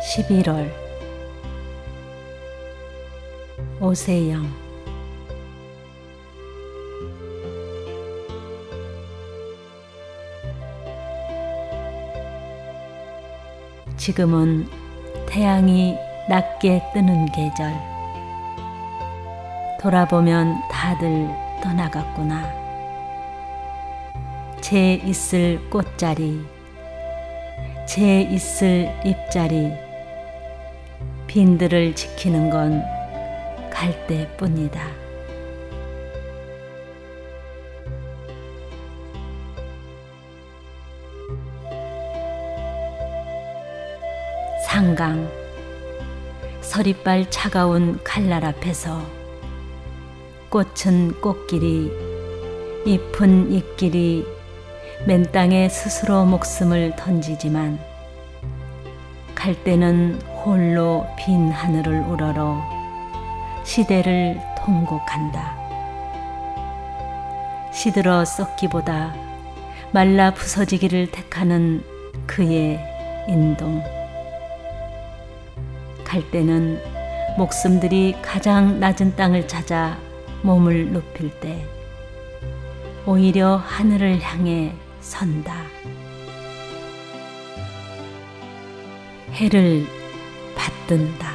11월 오세영 지금은 태양이 낮게 뜨는 계절. 돌아보면 다들 떠나갔구나. 제 있을 꽃자리, 제 있을 잎자리, 빈들을 지키는 건 갈대뿐이다. 상강 서리빨 차가운 칼날 앞에서 꽃은 꽃길이 잎은 잎길이 맨 땅에 스스로 목숨을 던지지만 갈대는 홀로 빈 하늘을 우러러 시대를 통곡한다. 시들어 썩기보다 말라 부서지기를 택하는 그의 인동. 갈대는 목숨들이 가장 낮은 땅을 찾아 몸을 눕힐 때 오히려 하늘을 향해 선다. 해를 받든다.